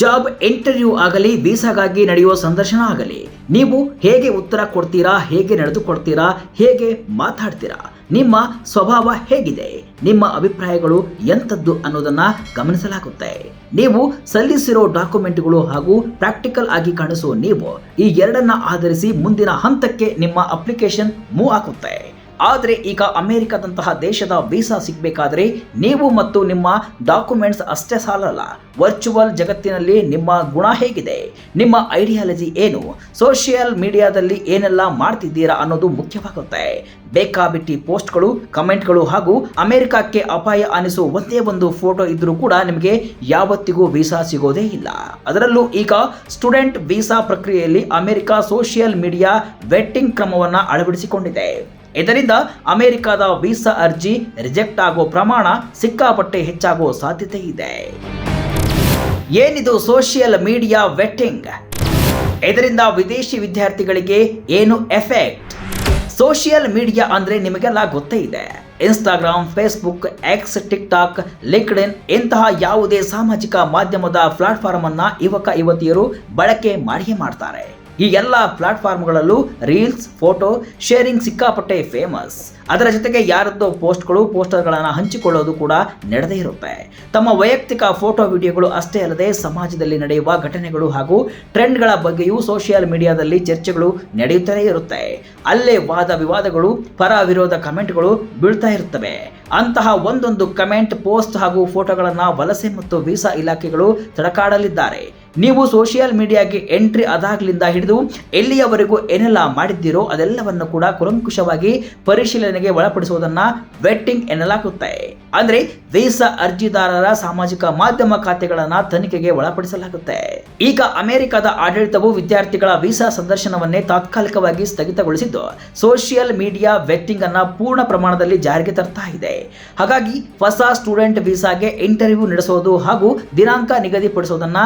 Job interview ಆಗಲಿ, ವೀಸಾಗಾಗಿ ನಡೆಯುವ ಸಂದರ್ಶನ ಆಗಲಿ, ನೀವು ಹೇಗೆ ಉತ್ತರ ಕೊಡ್ತೀರಾ, ಹೇಗೆ ನಡೆದುಕೊಡ್ತೀರಾ, ಹೇಗೆ ಮಾತಾಡ್ತೀರಾ, ನಿಮ್ಮ ಸ್ವಭಾವ ಹೇಗಿದೆ, ನಿಮ್ಮ ಅಭಿಪ್ರಾಯಗಳು ಎಂಥದ್ದು ಅನ್ನೋದನ್ನ ಗಮನಿಸಲಾಗುತ್ತೆ. ನೀವು ಸಲ್ಲಿಸಿರೋ ಡಾಕ್ಯುಮೆಂಟ್ಗಳು ಹಾಗೂ ಪ್ರಾಕ್ಟಿಕಲ್ ಆಗಿ ಕಾಣಿಸುವ ನೀವು ಈ ಎರಡನ್ನ ಆಧರಿಸಿ ಮುಂದಿನ ಹಂತಕ್ಕೆ ನಿಮ್ಮ ಅಪ್ಲಿಕೇಶನ್ ಮೂವ್ ಆಗುತ್ತೆ. ಆದರೆ ಈಗ ಅಮೆರಿಕದಂತಹ ದೇಶದ ವೀಸಾ ಸಿಗಬೇಕಾದ್ರೆ ನೀವು ಮತ್ತು ನಿಮ್ಮ ಡಾಕ್ಯುಮೆಂಟ್ಸ್ ಅಷ್ಟೇ ಸಾಲಲ್ಲ, ವರ್ಚುವಲ್ ಜಗತ್ತಿನಲ್ಲಿ ನಿಮ್ಮ ಗುಣ ಹೇಗಿದೆ, ನಿಮ್ಮ ಐಡಿಯಾಲಜಿ ಏನು, ಸೋಷಿಯಲ್ ಮೀಡಿಯಾದಲ್ಲಿ ಏನೆಲ್ಲ ಮಾಡ್ತಿದ್ದೀರಾ ಅನ್ನೋದು ಮುಖ್ಯವಾಗುತ್ತೆ. ಬೇಕಾಬಿಟ್ಟಿ ಪೋಸ್ಟ್ಗಳು, ಕಮೆಂಟ್ಗಳು ಹಾಗೂ ಅಮೆರಿಕಕ್ಕೆ ಅಪಾಯ ಅನಿಸುವ ಒಂದೇ ಒಂದು ಫೋಟೋ ಇದ್ರೂ ಕೂಡ ನಿಮಗೆ ಯಾವತ್ತಿಗೂ ವೀಸಾ ಸಿಗೋದೇ ಇಲ್ಲ. ಅದರಲ್ಲೂ ಈಗ ಸ್ಟೂಡೆಂಟ್ ವೀಸಾ ಪ್ರಕ್ರಿಯೆಯಲ್ಲಿ ಅಮೆರಿಕ ಸೋಷಿಯಲ್ ಮೀಡಿಯಾ ವೆಟ್ಟಿಂಗ್ ಕ್ರಮವನ್ನು ಅಳವಡಿಸಿಕೊಂಡಿದೆ. ಇದರಿಂದ ಅಮೆರಿಕದ ವೀಸಾ ಅರ್ಜಿ ರಿಜೆಕ್ಟ್ ಆಗೋ ಪ್ರಮಾಣ ಸಿಕ್ಕಾಪಟ್ಟೆ ಹೆಚ್ಚಾಗುವ ಸಾಧ್ಯತೆ ಇದೆ. ಏನಿದು ಸೋಷಿಯಲ್ ಮೀಡಿಯಾ ವೆಟ್ಟಿಂಗ್? ಇದರಿಂದ ವಿದೇಶಿ ವಿದ್ಯಾರ್ಥಿಗಳಿಗೆ ಏನು ಎಫೆಕ್ಟ್? ಸೋಷಿಯಲ್ ಮೀಡಿಯಾ ಅಂದ್ರೆ ನಿಮಗೆಲ್ಲ ಗೊತ್ತೇ ಇದೆ. Instagram, Facebook X TikTok LinkedIn ಇಂತಹ ಯಾವುದೇ ಸಾಮಾಜಿಕ ಮಾಧ್ಯಮದ ಪ್ಲಾಟ್ಫಾರ್ಮ್ ಅನ್ನ ಯುವಕ, ಯುವತಿಯರು ಬಳಕೆ ಮಾಡಿಯೇ ಮಾಡ್ತಾರೆ. ಈ ಎಲ್ಲ ಪ್ಲಾಟ್ಫಾರ್ಮ್ಗಳಲ್ಲೂ ರೀಲ್ಸ್, ಫೋಟೋ, ಶೇರಿಂಗ್ ಸಿಕ್ಕಾಪಟ್ಟೆ ಫೇಮಸ್. ಅದರ ಜೊತೆಗೆ ಯಾರದ್ದೋ ಪೋಸ್ಟ್ಗಳು, ಪೋಸ್ಟರ್ಗಳನ್ನು ಹಂಚಿಕೊಳ್ಳೋದು ಕೂಡ ನಡೆದೇ ಇರುತ್ತೆ. ತಮ್ಮ ವೈಯಕ್ತಿಕ ಫೋಟೋ ವಿಡಿಯೋಗಳು ಅಷ್ಟೇ ಅಲ್ಲದೆ ಸಮಾಜದಲ್ಲಿ ನಡೆಯುವ ಘಟನೆಗಳು ಹಾಗೂ ಟ್ರೆಂಡ್ಗಳ ಬಗ್ಗೆಯೂ ಸೋಷಿಯಲ್ ಮೀಡಿಯಾದಲ್ಲಿ ಚರ್ಚೆಗಳು ನಡೆಯುತ್ತಲೇ ಇರುತ್ತೆ. ಅಲ್ಲೇ ವಾದ ವಿವಾದಗಳು, ಪರ ವಿರೋಧ ಕಮೆಂಟ್ಗಳು ಬೀಳ್ತಾ ಇರುತ್ತವೆ. ಅಂತಹ ಒಂದೊಂದು ಕಮೆಂಟ್, ಪೋಸ್ಟ್ ಹಾಗೂ ಫೋಟೋಗಳನ್ನು ವಲಸೆ ಮತ್ತು ವೀಸಾ ಇಲಾಖೆಗಳು ತಡಕಾಡಲಿದ್ದಾರೆ. ನೀವು ಸೋಷಿಯಲ್ ಮೀಡಿಯಾಗೆ ಎಂಟ್ರಿ ಆದಾಗ್ಲಿಂದ ಹಿಡಿದು ಎಲ್ಲಿಯವರೆಗೂ ಏನೆಲ್ಲ ಮಾಡಿದ್ದೀರೋ ಅದೆಲ್ಲವನ್ನು ಕೂಡ ಕುಲಂಕುಷವಾಗಿ ಪರಿಶೀಲನೆಗೆ ಒಳಪಡಿಸುವುದನ್ನು ವೆಟ್ಟಿಂಗ್ ಎನ್ನಲಾಗುತ್ತೆ. ಅಂದ್ರೆ ವೀಸಾ ಅರ್ಜಿದಾರರ ಸಾಮಾಜಿಕ ಮಾಧ್ಯಮ ಖಾತೆಗಳನ್ನು ತನಿಖೆಗೆ ಒಳಪಡಿಸಲಾಗುತ್ತೆ. ಈಗ ಅಮೆರಿಕದ ಆಡಳಿತವು ವಿದ್ಯಾರ್ಥಿಗಳ ವೀಸಾ ಸಂದರ್ಶನವನ್ನೇ ತಾತ್ಕಾಲಿಕವಾಗಿ ಸ್ಥಗಿತಗೊಳಿಸಿದ್ದು ಸೋಷಿಯಲ್ ಮೀಡಿಯಾ ವೆಟ್ಟಿಂಗ್ ಅನ್ನ ಪೂರ್ಣ ಪ್ರಮಾಣದಲ್ಲಿ ಜಾರಿಗೆ ತರ್ತಾ ಇದೆ. ಹಾಗಾಗಿ ಹೊಸ ಸ್ಟೂಡೆಂಟ್ ವೀಸಾಗೆ ಇಂಟರ್ವ್ಯೂ ನಡೆಸೋದು ಹಾಗೂ ದಿನಾಂಕ ನಿಗದಿಪಡಿಸುವುದನ್ನ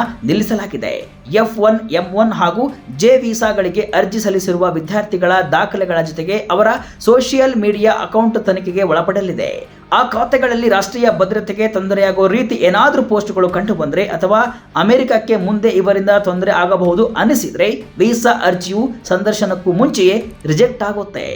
ನಿಲ್ಲಿಸಲಾಗಿದೆ ಎಫ್ ಒನ್ ಎಂ ಒನ್ ಹಾಗೂ ಜೆ ವೀಸಾಗಳಿಗೆ ಅರ್ಜಿ ಸಲ್ಲಿಸಿರುವ ವಿದ್ಯಾರ್ಥಿಗಳ ದಾಖಲೆಗಳ ಜೊತೆಗೆ ಅವರ ಸೋಷಿಯಲ್ ಮೀಡಿಯಾ ಅಕೌಂಟ್ ತನಿಖೆಗೆ ಒಳಪಡಲಿದೆ. ಆ ಖಾತೆಗಳಲ್ಲಿ ರಾಷ್ಟ್ರೀಯ ಭದ್ರತೆಗೆ ತೊಂದರೆಯಾಗುವ ರೀತಿ ಏನಾದರೂ ಪೋಸ್ಟ್ಗಳು ಕಂಡು ಬಂದರೆ ಅಥವಾ ಅಮೆರಿಕಕ್ಕೆ ಮುಂದೆ ಇವರಿಂದ ತೊಂದರೆ ಆಗಬಹುದು ಅನಿಸಿದರೆ ವೀಸಾ ಅರ್ಜಿಯು ಸಂದರ್ಶನಕ್ಕೂ ಮುಂಚೆಯೇ ರಿಜೆಕ್ಟ್ ಆಗುತ್ತೆ.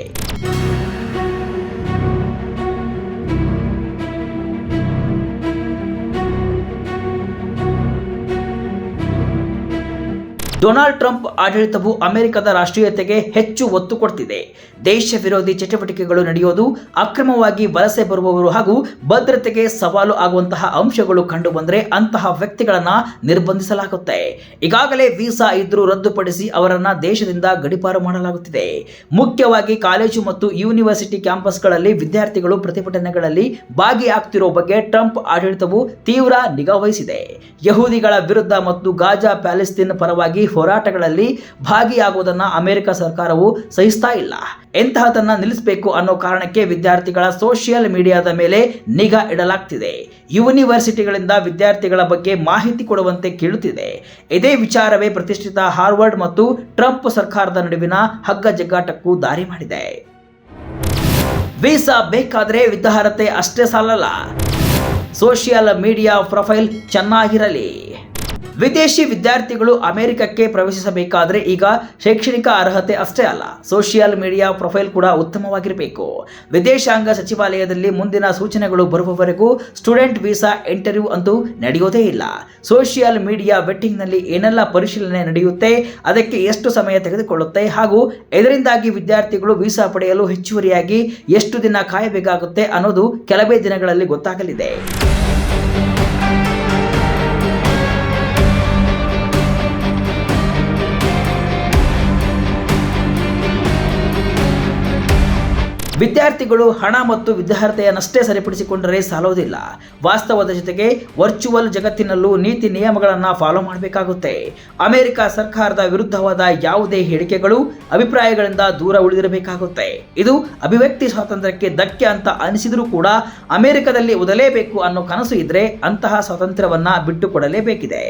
ಡೊನಾಲ್ಡ್ ಟ್ರಂಪ್ ಆಡಳಿತವು ಅಮೆರಿಕದ ರಾಷ್ಟ್ರೀಯತೆಗೆ ಹೆಚ್ಚು ಒತ್ತು ಕೊಡ್ತಿದೆ. ದೇಶ ವಿರೋಧಿ ಚಟುವಟಿಕೆಗಳು ನಡೆಯೋದು, ಅಕ್ರಮವಾಗಿ ವಲಸೆ ಬರುವವರು ಹಾಗೂ ಭದ್ರತೆಗೆ ಸವಾಲು ಆಗುವಂತಹ ಅಂಶಗಳು ಕಂಡು ಬಂದರೆ ಅಂತಹ ವ್ಯಕ್ತಿಗಳನ್ನ ನಿರ್ಬಂಧಿಸಲಾಗುತ್ತೆ. ಈಗಾಗಲೇ ವೀಸಾ ಇದ್ರೂ ರದ್ದುಪಡಿಸಿ ಅವರನ್ನ ದೇಶದಿಂದ ಗಡಿಪಾರು ಮಾಡಲಾಗುತ್ತಿದೆ. ಮುಖ್ಯವಾಗಿ ಕಾಲೇಜು ಮತ್ತು ಯೂನಿವರ್ಸಿಟಿ ಕ್ಯಾಂಪಸ್ಗಳಲ್ಲಿ ವಿದ್ಯಾರ್ಥಿಗಳು ಪ್ರತಿಭಟನೆಗಳಲ್ಲಿ ಭಾಗಿಯಾಗ್ತಿರೋ ಬಗ್ಗೆ ಟ್ರಂಪ್ ಆಡಳಿತವು ತೀವ್ರ ನಿಗಾ ವಹಿಸಿದೆ. ಯಹೂದಿಗಳ ವಿರುದ್ಧ ಮತ್ತು ಗಾಜಾ ಪ್ಯಾಲೆಸ್ತೀನ್ ಪರವಾಗಿ ಹೋರಾಟಗಳಲ್ಲಿ ಭಾಗಿಯಾಗುವುದನ್ನು ಅಮೆರಿಕ ಸರ್ಕಾರವು ಸಹಿಸ್ತಾ ಇಲ್ಲ. ಎಂತಹದನ್ನ ನಿಲ್ಲಿಸಬೇಕು ಅನ್ನೋ ಕಾರಣಕ್ಕೆ ವಿದ್ಯಾರ್ಥಿಗಳ ಸೋಷಿಯಲ್ ಮೀಡಿಯಾದ ಮೇಲೆ ನಿಗಾ ಇಡಲಾಗ್ತಿದೆ. ಯೂನಿವರ್ಸಿಟಿಗಳಿಂದ ವಿದ್ಯಾರ್ಥಿಗಳ ಬಗ್ಗೆ ಮಾಹಿತಿ ಕೊಡುವಂತೆ ಕೇಳುತ್ತಿದೆ. ಇದೇ ವಿಚಾರವೇ ಪ್ರತಿಷ್ಠಿತ ಹಾರ್ವರ್ಡ್ ಮತ್ತು ಟ್ರಂಪ್ ಸರ್ಕಾರದ ನಡುವಿನ ಹಗ್ಗ ಜಗ್ಗಾಟಕ್ಕೂ ದಾರಿ ಮಾಡಿದೆ. ವೀಸಾ ಬೇಕಾದರೆ ವಿದ್ಯಾರ್ಹತೆ ಅಷ್ಟೇ ಸಾಲಲ್ಲ. ಸೋಷಿಯಲ್ ಮೀಡಿಯಾ ಪ್ರೊಫೈಲ್ ಚೆನ್ನಾಗಿರಲಿ. ವಿದೇಶಿ ವಿದ್ಯಾರ್ಥಿಗಳು ಅಮೆರಿಕಕ್ಕೆ ಪ್ರವೇಶಿಸಬೇಕಾದ್ರೆ ಈಗ ಶೈಕ್ಷಣಿಕ ಅರ್ಹತೆ ಅಷ್ಟೇ ಅಲ್ಲ, ಸೋಷಿಯಲ್ ಮೀಡಿಯಾ ಪ್ರೊಫೈಲ್ ಕೂಡ ಉತ್ತಮವಾಗಿರಬೇಕು. ವಿದೇಶಾಂಗ ಸಚಿವಾಲಯದಲ್ಲಿ ಮುಂದಿನ ಸೂಚನೆಗಳು ಬರುವವರೆಗೂ ಸ್ಟೂಡೆಂಟ್ ವೀಸಾ ಇಂಟರ್ವ್ಯೂ ಅಂತೂ ನಡೆಯೋದೇ ಇಲ್ಲ. ಸೋಷಿಯಲ್ ಮೀಡಿಯಾ ವೆಟ್ಟಿಂಗ್ನಲ್ಲಿ ಏನೆಲ್ಲ ಪರಿಶೀಲನೆ ನಡೆಯುತ್ತೆ, ಅದಕ್ಕೆ ಎಷ್ಟು ಸಮಯ ತೆಗೆದುಕೊಳ್ಳುತ್ತೆ ಹಾಗೂ ಇದರಿಂದಾಗಿ ವಿದ್ಯಾರ್ಥಿಗಳು ವೀಸಾ ಪಡೆಯಲು ಹೆಚ್ಚುವರಿಯಾಗಿ ಎಷ್ಟು ದಿನ ಕಾಯಬೇಕಾಗುತ್ತೆ ಅನ್ನೋದು ಕೆಲವೇ ದಿನಗಳಲ್ಲಿ ಗೊತ್ತಾಗಲಿದೆ. ವಿದ್ಯಾರ್ಥಿಗಳು ಹಣ ಮತ್ತು ವಿದ್ಯಾರ್ಥಿಯನ್ನಷ್ಟೇ ಸರಿಪಡಿಸಿಕೊಂಡರೆ ಸಾಲೋದಿಲ್ಲ ವಾಸ್ತವದ ಜೊತೆಗೆ ವರ್ಚುವಲ್ ಜಗತ್ತಿನಲ್ಲೂ ನೀತಿ ನಿಯಮಗಳನ್ನು ಫಾಲೋ ಮಾಡಬೇಕಾಗುತ್ತೆ. ಅಮೆರಿಕ ಸರ್ಕಾರದ ವಿರುದ್ಧವಾದ ಯಾವುದೇ ಹೇಳಿಕೆಗಳು, ಅಭಿಪ್ರಾಯಗಳಿಂದ ದೂರ ಉಳಿದಿರಬೇಕಾಗುತ್ತೆ. ಇದು ಅಭಿವ್ಯಕ್ತಿ ಸ್ವಾತಂತ್ರ್ಯಕ್ಕೆ ಧಕ್ಕೆ ಅಂತ ಅನಿಸಿದರೂ ಕೂಡ ಅಮೆರಿಕದಲ್ಲಿ ಓದಲೇಬೇಕು ಅನ್ನೋ ಕನಸು ಇದ್ರೆ ಅಂತಹ ಸ್ವಾತಂತ್ರ್ಯವನ್ನ ಬಿಟ್ಟುಕೊಡಲೇಬೇಕಿದೆ.